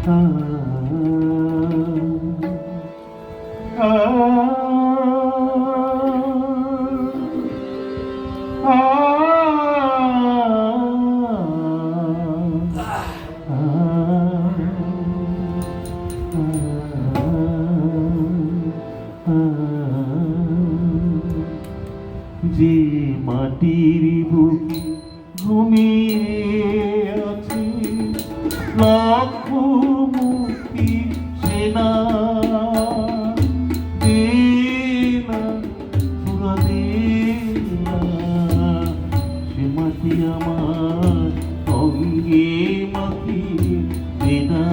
যে আছে লাখ সাথী আমার অঙ্গে মাতি বেদা।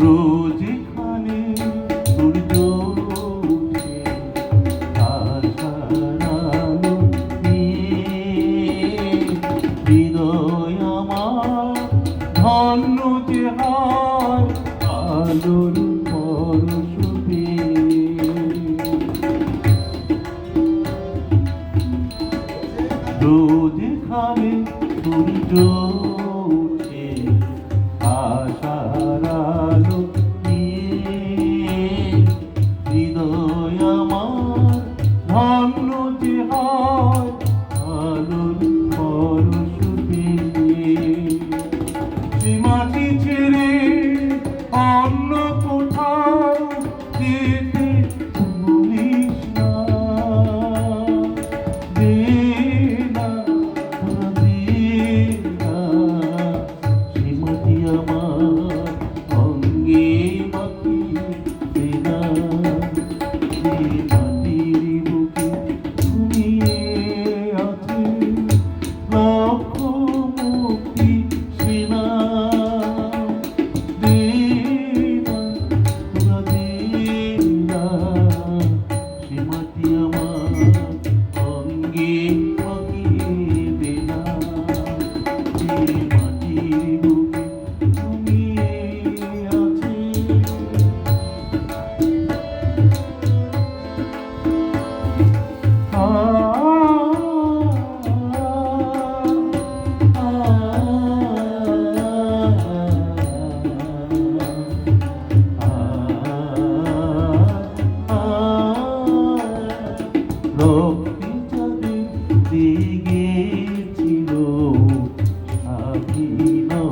রোজেখানে সূর্য উঠে আশারানো হৃদয় আমার ধন্য যে হার, আলোর পরশুপে রোজেখানে সূর্য উঠে আশারা